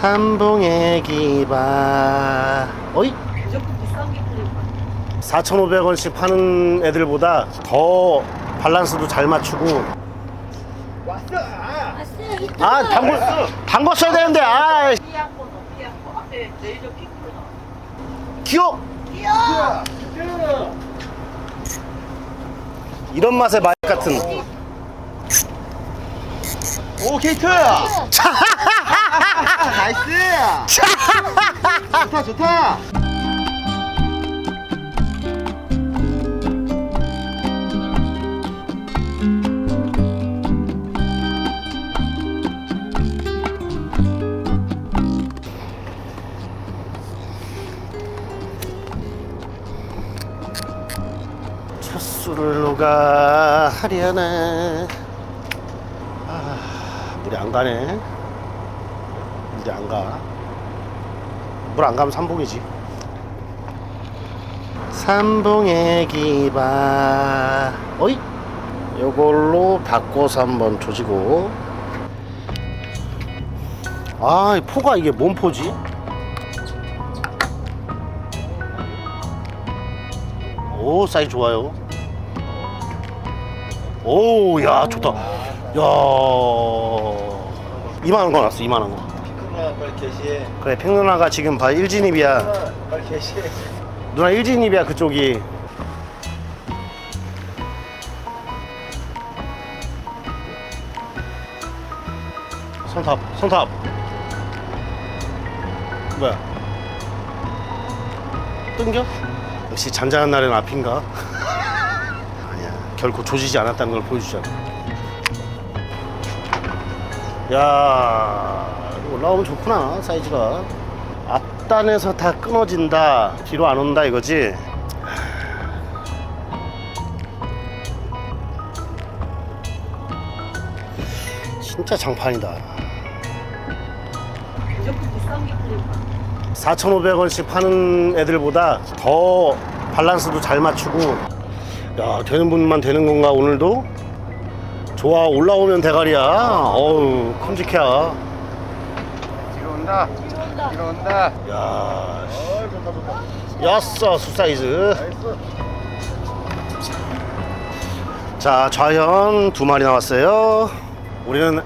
삼봉의 기바. 어이? 무조건 비싼 게 그리고 4,500원씩 파는 애들보다 더 밸런스도 잘 맞추고. 아쎄 이거 아 담궈 담궜어야 되는데 아. 삐약 거 넣어 삐약 거 앞에 레이저 핑크로 나와. 귀여워 이런 맛의 맛 같은 오 케이트! 나이스! 좋다 좋다! 첫 하려나? 아, 물이 안 가네. 물이 안가 물 안 가면 삼봉이지. 삼봉의 기바. 어이 요걸로 바꿔서 한번 조지고. 아 이 포가 이게 뭔 포지? 오 사이즈 좋아요. 오 야 좋다. 야 이만한 거 났어 이만한 거. 피크누나 빨리 개시해. 그래 팽 누나가 지금 봐 일진입이야. 빨리 개시해. 누나 일진입이야 그쪽이. 손탑 손탑. 뭐야? 뜬겨? 역시 잔잔한 날엔 앞인가? 아니야. 결코 조지지 않았다는 걸 보여주잖아 야 올라오면 좋구나 사이즈가. 앞단에서 다 끊어진다. 뒤로 안 온다 이거지? 진짜 장판이다. 무조건 비싼 게 그리고 4,500원씩 파는 애들보다 더 밸런스도 잘 맞추고. 야 되는 분만 되는 건가 오늘도 좋아 올라오면 대가리야. 어우 큼직해 뒤로 온다. 뒤로 온다. 뒤로 온다. 야어 좋다 좋다 였어 수사이즈. 나이스 자 좌현 두 마리 나왔어요. 우리는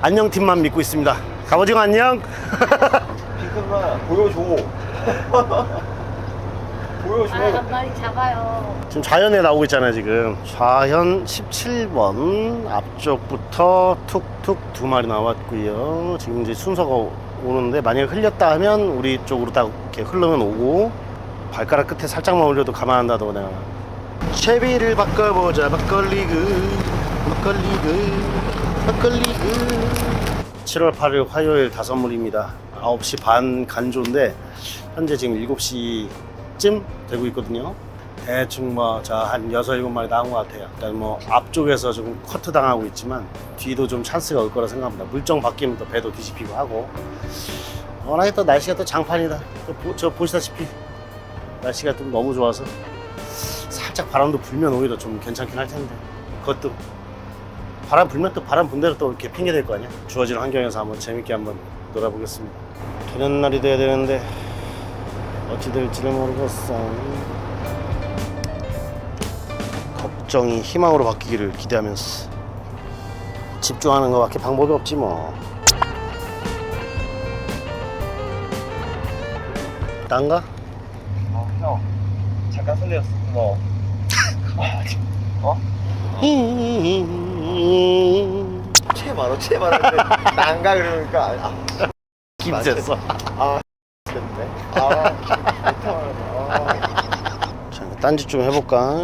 안녕팀만 믿고 있습니다. 갑오징어 안녕. 피크누나 보여줘 보여줘 아 한 마리 작아요. 지금 좌현에 나오고 있잖아요 지금. 좌현 17번 앞쪽부터 툭툭 두 마리 나왔고요. 지금 이제 순서가 오는데 만약에 흘렸다 하면 우리 쪽으로 딱 이렇게 흐르면 오고 발가락 끝에 살짝만 올려도 가만 내가 채비를 바꿔보자 막걸리그 막걸리그 막걸리그. 7월 8일 화요일 다선물입니다. 9시 반 간조인데 현재 지금 7시 쯤 되고 있거든요. 대충 뭐자한 6, 7마리 나온 것 같아요. 일단 뭐 앞쪽에서 좀 커트 당하고 있지만 뒤도 좀 찬스가 올 거라 생각합니다. 물정 바뀌면 또 배도 뒤집히고 하고. 워낙에 또 날씨가 또 장판이다. 또 보, 저 보시다시피 날씨가 좀 너무 좋아서 살짝 바람도 불면 오히려 좀 괜찮긴 할 텐데. 그것도 바람 불면 또 바람 분대로 또 이렇게 핑계 될 거 아니야? 주어진 환경에서 한번 재밌게 한번 놀아보겠습니다. 되는 날이 돼야 되는데 어찌 될지를 모르겠어 걱정이 희망으로 바뀌기를 기대하면서 집중하는 것밖에 방법이 없지 뭐. 딴가? 어 형. 잠깐 설레었어. 뭐 어? 채 말어 채 말어 난가? 그러니까. 아 김셌어 아 됐네. 아 딴짓 좀 해볼까?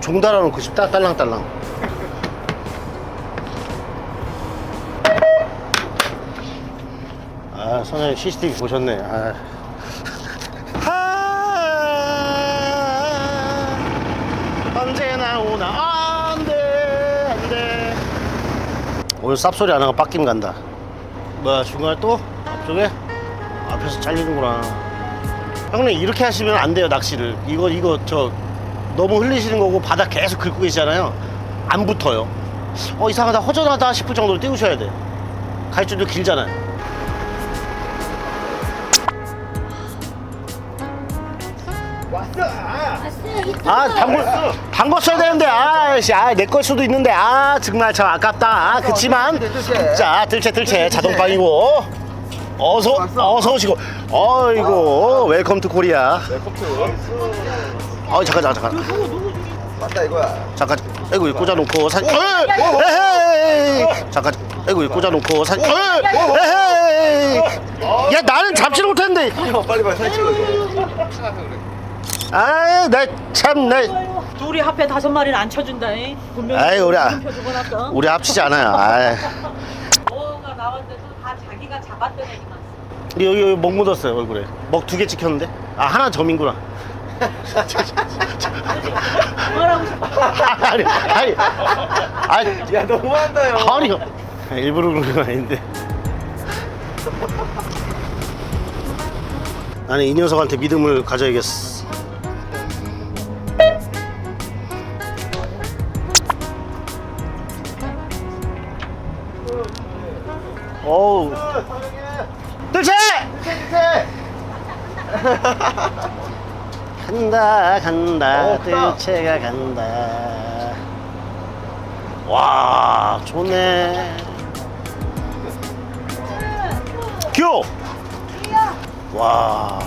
종 달아놓고 싶다 딸랑딸랑 아 선생님 CCTV 보셨네 아. 아, 언제 나 오나 안돼 안돼 오늘 쌉소리 안 하고 빡김 간다 뭐야 중간에 또? 앞쪽에? 앞에서 잘리는구나. 형님 이렇게 하시면 안 돼요 낚시를. 이거 이거 저 너무 흘리시는 거고 바닥 계속 긁고 계시잖아요. 안 붙어요. 어 이상하다. 허전하다 싶을 정도로 띄우셔야 돼 갈줄도 길잖아요. 아 담글 담궜어야 되는데 아씨 아내 걸 수도 있는데 아 정말 참 아깝다. 아, 그치만 자 들채 들채 자동방이고 어서 어서 오시고. 어이구 웰컴 투 코리아 어 잠깐 잠깐 잠깐. 맞다 이거야. 잠깐 아이고 이거 꽂아놓고 사진 에헤이! 잠깐 아이고 이거 꽂아놓고 사진 에헤이! 야 나는 잡지를 못했는데. 형 빨리 빨리 사진 찍어줘. 아나참나 둘이 합해 다섯 마리는 안 쳐준다니. 분명히 아이, 우리 아-. 우리 합치지 않아요. 아이. 뭐가 나왔는데 자기가 잡았던 애기만. 여기, 여기 먹 묻었어요 얼굴에 먹 두 개 찍혔는데 아 하나 점인구나 뭐라고 싶어? 아니 아니 아니 야 너무한다요. 아니 일부러 그런 건 아닌데 나는 이 녀석한테 믿음을 가져야겠어 간다 간다. 없다. 뜰채가 간다. 와. 좋네. 교! 와.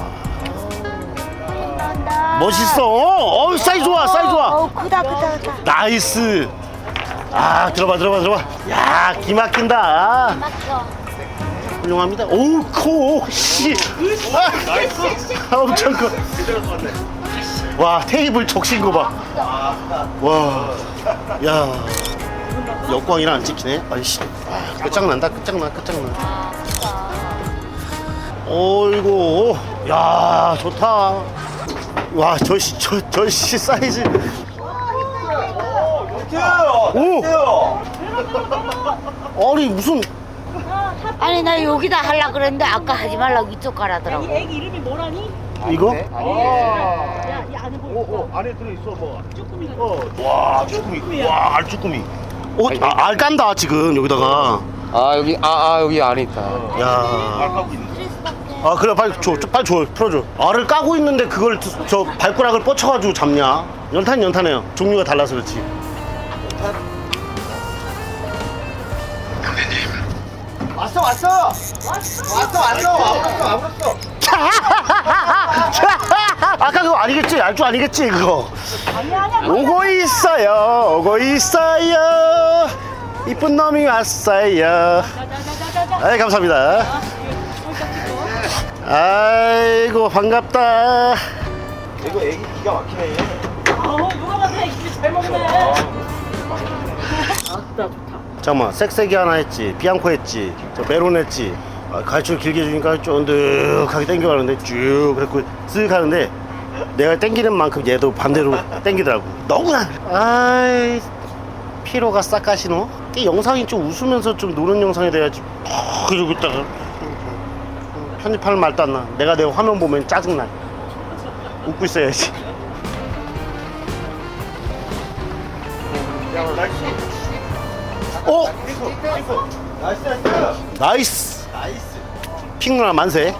멋있어. 어 사이즈 좋아 사이즈 좋아. 어, 크다, 크다, 크다. 나이스. 아 들어봐 들어봐 들어봐. 야 기막힌다. 맞죠? 훌륭합니다. 오코씨. 아, 엄청 커 와 테이블 적신 거 봐 와 야. 역광이랑 안 찍히네. 아이씨. 아, 끝장난다 끝장나 끝장나. 어이구. 야 좋다. 와 저씨 저 저씨 사이즈. 오! 아니 무슨 아니, 나 여기다 하려고 그랬는데 아까 하지 말라고 이쪽 가라더라고. 이 애기 이름이 뭐라니? 이거? 야, 이 안에 뭐 있어? 안에 들어있어 뭐. 쭈꾸미가. 와 쭈꾸미 와 알쭈꾸미 어, 아, 알 깐다 지금 여기다가 아 여기 아, 아 여기 안에 있다. 야. 아 그래 빨리 줘 줘, 빨리 줘 풀어줘 알을 까고 있는데 그걸 드- 저 발가락을 뻗쳐가지고 잡냐 연탄 연탄해요 종류가 달라서 그렇지 왔어 왔어. 왔어 왔어 와버렸어 와버렸어. 아까 그거 아니겠지 알줄 아니겠지 그거. 오고 있어요 오고 있어요 이쁜 놈이 왔어요. 아이 감사합니다 아이고 반갑다 이거 애기 기가 막히네. 아우, 누가 봐도 애기 잘 먹네. 잠깐만 섹세기 하나 했지 비앙코 했지 저 메론 했지 아, 갈줄 길게 주니까 쫀득하게 땡겨가는데 쭉 그랬고 쓱 하는데 내가 땡기는 만큼 얘도 반대로 땡기더라고 너구나 아이 피로가 싹 가시노 이 영상이 좀 웃으면서 좀 노는 영상이 돼야지 푹 이러고 있다가 편집하는 말도 안나 내가 내 화면 보면 짜증나 웃고 있어야지 나이스. 나이스. 핑누나 만세.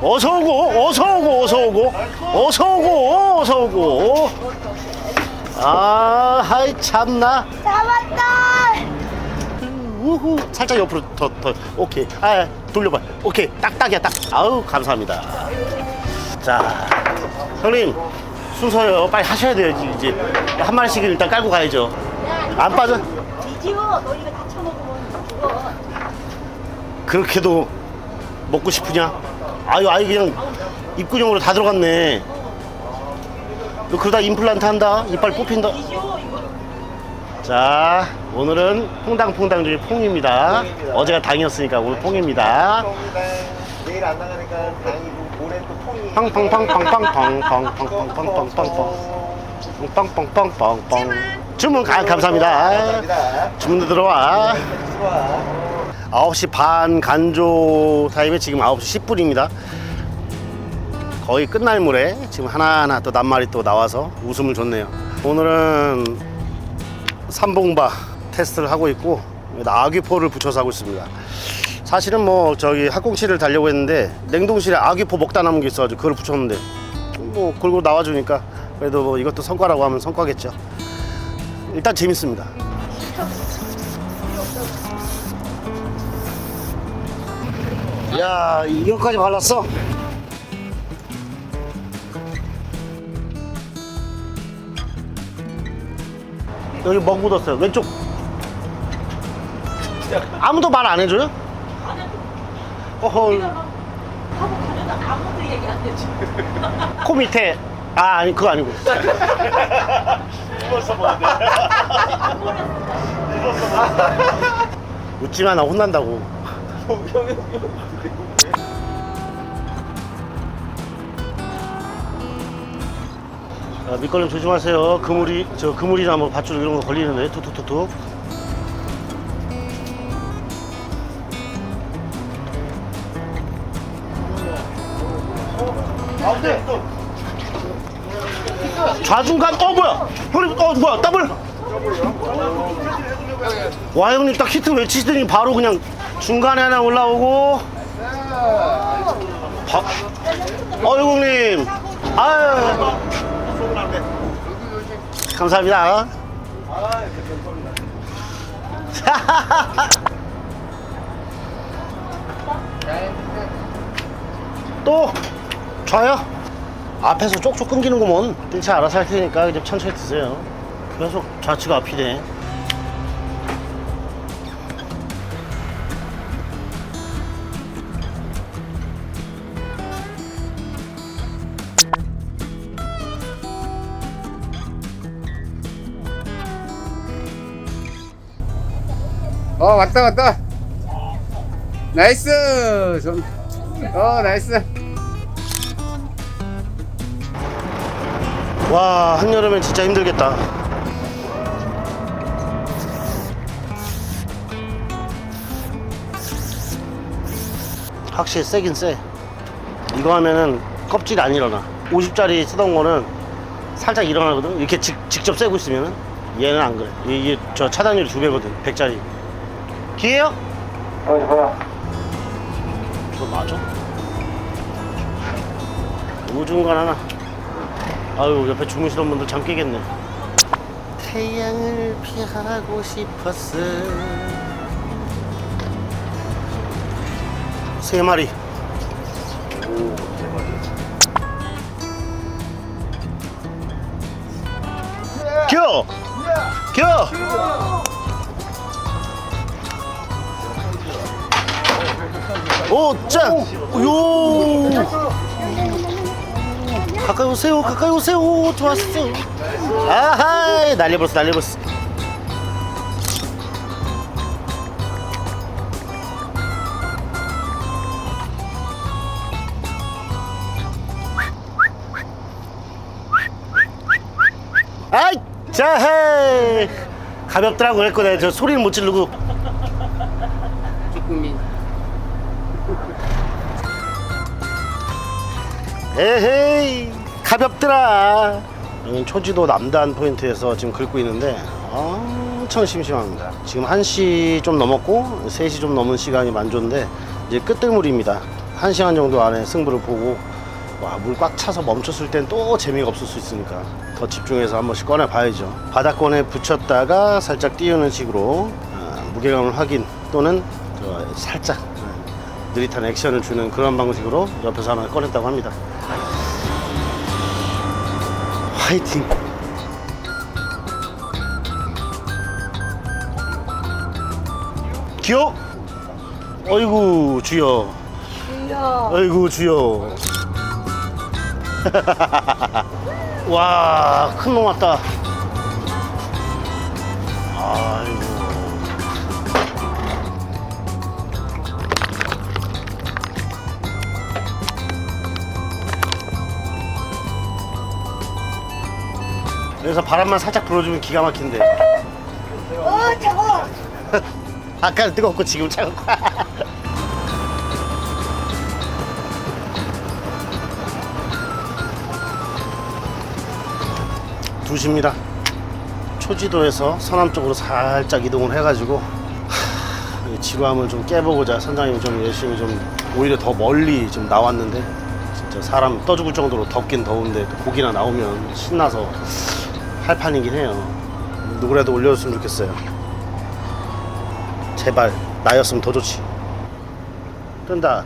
어서 오고 어서 오고 어서 오고. 어서 오고 어서 오고. 아 하이 참나. 잡았다! 우후. 살짝 옆으로 더 더. 오케이. 아 돌려봐. 오케이. 딱 딱이야 딱. 아우 감사합니다. 자 형님. 순서요. 빨리 하셔야 돼요. 이제 한 마리씩 일단 깔고 가야죠. 안 빠져? 뒤지어. 너 이거 다 쳐먹으면 죽어. 그렇게도 먹고 싶으냐 아유 아유 그냥 입구용으로 다 들어갔네 너 그러다 임플란트 한다 이빨 뽑힌다. 자 오늘은 퐁당퐁당 중에 퐁입니다 어제가 당이었으니까 오늘 퐁입니다 내일 안 나가니까 다행이고 모레 또 통이. 팡팡팡팡팡팡팡팡팡팡팡팡 빵빵빵빵빵 주문 가, 감사합니다 감사합니다. 주문도 들어와 들어와. 9시 반 간조 타임에 지금 9시 10분입니다 거의 끝날 물에 지금 하나하나 또 낱말이 또 나와서 웃음을 줬네요 오늘은 삼봉바 테스트를 하고 있고 아귀포를 붙여서 하고 있습니다. 사실은 뭐 저기 학꽁치를 달려고 했는데 냉동실에 아귀포 먹다 남은 게 있어가지고 그걸 붙였는데 뭐 걸고 나와주니까 그래도 뭐 이것도 성과라고 하면 성과겠죠. 일단 재밌습니다. 야 이거까지 발랐어? 여기 먹 묻었어요. 왼쪽. 아무도 말 안 해줘요? 안 해도 어허. 하고 가려도 아무도 얘기 안 해줘. 코 밑에. 아 아니 그거 아니고. 웃지마 나 혼난다고. 아, 밑걸림 조심하세요. 그물이 저 그물이나 뭐 밧줄 이런 거 걸리는데 툭툭툭툭. 좌중간 어 뭐야 형님 어 뭐야 더블 와 형님 딱 히트 외치시더니 바로 그냥 중간에 하나 올라오고. 바, 어 형님. 아유 감사합니다. 또. 좌요? 앞에서 쪽쪽 끊기는구먼. 뜰차 알아서 할 테니까 그냥 천천히 드세요. 계속 좌측 앞이네 어 왔다 왔다. 나이스. 좀. 어 나이스. 와 한여름엔 진짜 힘들겠다. 확실히 세긴 세. 이거 하면은 껍질이 안 일어나. 50짜리 쓰던 거는 살짝 일어나거든. 이렇게 직, 직접 쐬고 있으면은 얘는 안 그래. 이게 저 차단율이 두 배거든 100짜리 기회요? 저 맞아? 우중간 하나 아유 옆에 주무시던 분들 잠 깨겠네 태양을 피하고 싶었어 세 마리 겨! 겨! 오, 짠! 요! 가까이 오세요 가까이 오세요. 좋았어 아하 날려버렸어 날려버렸어 아이 자헤 가볍더라고 내가 저 소리는 못 지르고 에헤이 가볍더라. 여긴 초지도 남단 포인트에서 지금 긁고 있는데 엄청 심심합니다. 지금 1시 좀 넘었고 3시 좀 넘은 시간이 만조인데 이제 끝들물입니다. 1시간 정도 안에 승부를 보고 와 물 꽉 차서 멈췄을 땐 또 재미가 없을 수 있으니까 더 집중해서 한 번씩 꺼내 봐야죠. 바닥권에 붙였다가 살짝 띄우는 식으로 아, 무게감을 확인 또는 저 살짝 아, 느릿한 액션을 주는 그런 방식으로 옆에서 하나 꺼냈다고 합니다. 화이팅! 기억? 어이구 주여. 어이구 주여. 와 큰 놈 왔다 여기서 바람만 살짝 불어주면 기가 막힌데. 어 저거. 아까는 뜨겁고 지금 차갑고. 두십니다. 소지도에서 서남 쪽으로 살짝 이동을 해가지고 하, 이 지루함을 좀 깨보고자 선장님 좀 열심히 좀 오히려 더 멀리 좀 나왔는데 진짜 사람 떠 죽을 정도로 덥긴 더운데 또 고기나 나오면 신나서 할 판이긴 해요. 누구라도 올려줬으면 좋겠어요. 제발 나였으면 더 좋지. 뜬다.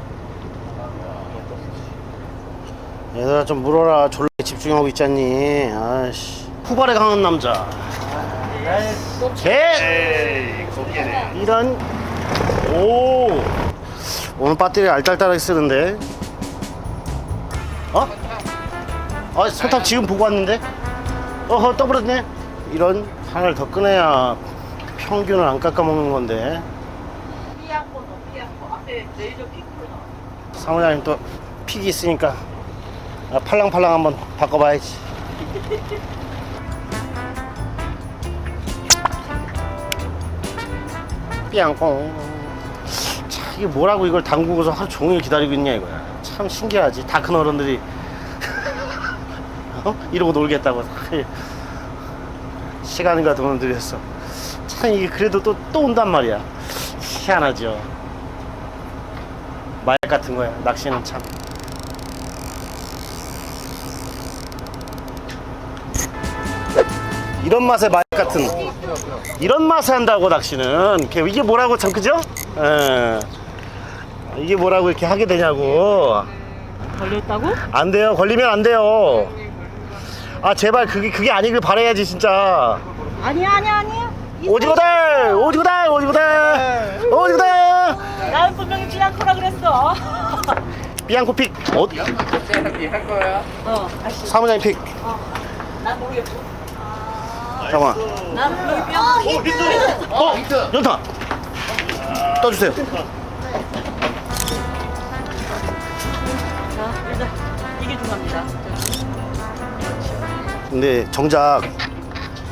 얘들아 좀 물어라. 졸라 집중하고 있잖니. 아씨. 후발에 강한 남자. 개. 이런. 오. 오늘 배터리 알딸딸하게 쓰는데. 어? 아, 손탑 지금 보고 왔는데? 어허, 떠버렸네. 이런 하나를 더 꺼내야 평균을 안 깎아먹는 건데. 너 삐약고 앞에 레이저 핑크로 나와. 사무장님 또 픽이 있으니까 아, 팔랑팔랑 한번 바꿔봐야지. 삐앙꽁. 참 이게 뭐라고 이걸 담그고서 하루 종일 기다리고 있냐 이거야. 참 신기하지. 다 큰 어른들이 어? 이러고 놀겠다고 시간과 돈을 들였어. 참 이게 그래도 또 또 온단 말이야. 희한하죠. 마약 같은 거야. 낚시는 참. 이런 맛의 마약 같은 이런 맛에 한다고 낚시는 이게 뭐라고 참 그죠? 예. 이게 뭐라고 이렇게 하게 되냐고 걸렸다고? 안 돼요 걸리면 안 돼요 아 제발 그게 그게 아니길 바라야지 진짜. 아니야 아니야 아니야. 오지고다 오지고다 오지고다 오지고다 나는 분명히 삐약고라 그랬어. 비앙코픽. 어? 할 거야. 어, 다시. 사무장님 픽. 난 모르겠고. 잠깐만. 난 분명히 삐약고. 어 연타! 떠주세요. 자, 일단 이게 중요합니다. 근데 정작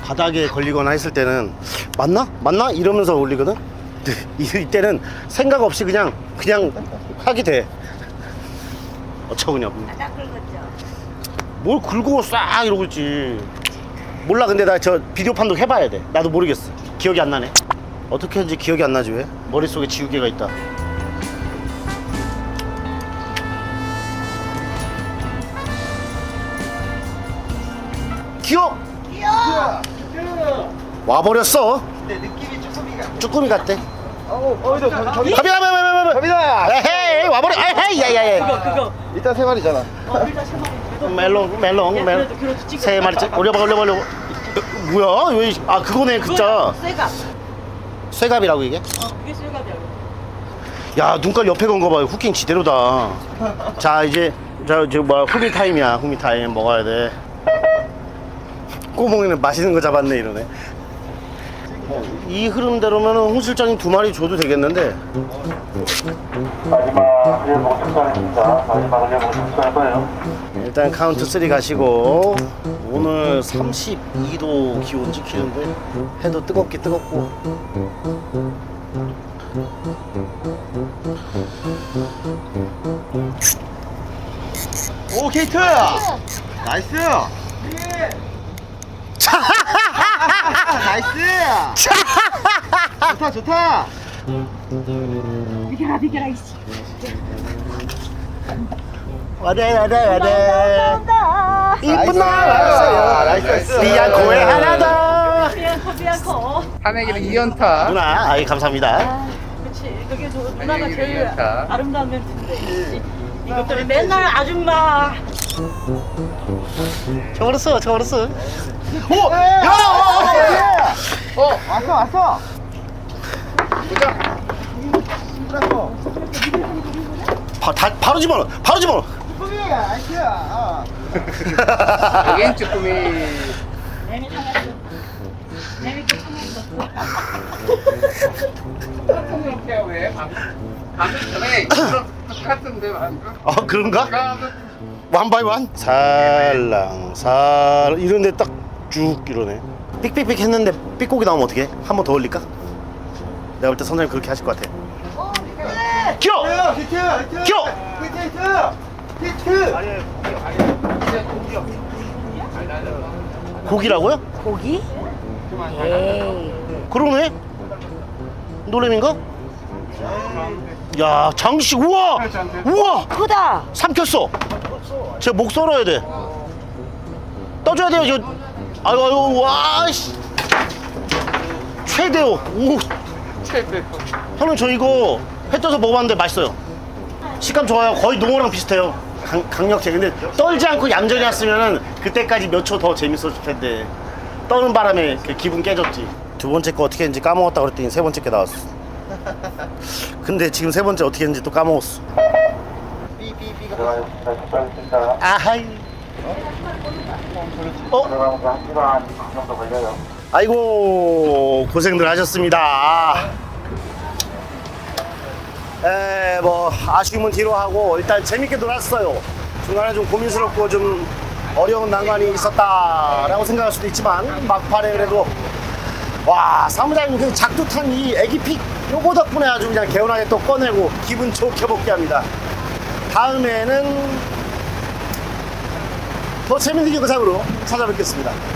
바닥에 걸리거나 했을 때는 맞나? 맞나? 이러면서 올리거든? 이때는 생각 없이 그냥 그냥 하게 돼 어처구니 없네 바닥 긁었죠. 뭘 긁고 싹 이러고 있지 몰라 근데 나 저 비디오 판독 해봐야 돼 나도 모르겠어 기억이 안 나네 어떻게 했는지 기억이 안 나지 왜? 머릿속에 지우개가 있다 기억! 와버렸어 근데 느낌이 쭈꾸미 같아. 쭈꾸미 같대 어, 어, 저기. 갑니다 갑니다 갑니다. 에헤이 와 버려 에헤이 야야야 그거 그거. 일단 세 마리잖아. 어, 일단 세 마리. 멜롱 멜롱. 세 마리째 올려봐 올려봐 올려봐 어, 뭐야 왜 아 그거네 그자 쇠가. 쇠갑이라고 이게 어, 그게 쇠갑이야. 야 눈깔 옆에 건 거 봐요 후킹 지대로다 자 이제 자저 뭐야 후미 타임이야 후미 타임 먹어야 돼 꼬몽이는 맛있는 거 잡았네 이러네 어, 이 흐름대로면 홍 실장님 두 마리 줘도 되겠는데 마지막 일본 특선입니다. 마지막 일본 특선할 거예요. 일단 카운트 3 가시고 오늘 32도 기온 찍히는데 해도 뜨겁게 뜨겁고 오, 케이트! 나이스! 나이스! 좋다, 좋다! 비켜라 비켜라 이씨. 와대 와대 와대 이쁜 날 나이스, 왔어요 나이스. 비앙코에 하나 더 비앙코 비앙코. 탄핵이는 이연타. 누나 아이 감사합니다 그렇지. 그게 저 누나가 아니, 제일 자. 아름다운 멘트인데. 이- 이것 때문에 맨날 아줌마. 저버렸어 저버렸어 오! 야! 어! 왔어, 왔어! 보자. 바, 다, 바로 집어넣어 바로 집어넣어 쭈꾸미! 나이스! 어. 여긴 쭈꾸미. 쭈꾸미야 왜? 방금 방금 전에 이거랑 똑같은데 방금. 아 그런가? 방금 완바이 완 살랑 살 이런 데 딱 쭉 이러네 삑삑삑 했는데 삑곡이 나오면 어떡해? 한번 더 올릴까? 내가 볼 때 선생님 그렇게 하실 것 같아 겨! 히트! 히트! 히트! 겨! 히트! 히트! 고기라고요? 고기? 에이. 그러네? 노래민가? 야 장씨 우와 우와 크다. 삼켰어 제 목 썰어야 돼 떠줘야 돼요 저 아유 아유 와씨. 최대호. 오. 최대. 형님 저 이거 회 떠서 먹어봤는데 맛있어요. 식감 좋아요. 거의 농어랑 비슷해요. 강, 강력해. 근데 떨지 않고 얌전히 왔으면 그때까지 몇 초 더 재밌었을 텐데. 떠는 바람에 그 기분 깨졌지. 두 번째 거 어떻게 했는지 까먹었다 그랬더니 세 번째 게 나왔어. 근데 지금 세 번째 어떻게 했는지 또 까먹었어. 삐삐삐가. 아하이 어? 들어가면서 한 시간 그 정도 걸려요. 아이고 고생들 하셨습니다. 에, 뭐 아쉬움은 뒤로 하고 일단 재밌게 놀았어요. 중간에 좀 고민스럽고 좀 어려운 난관이 있었다라고 생각할 수도 있지만 막판에 그래도 와 사무장님 그 작두탄 이 애기픽 요거 덕분에 아주 그냥 개운하게 또 꺼내고 기분 좋게 먹게 합니다. 다음에는 더 재밌는 영상으로 찾아뵙겠습니다.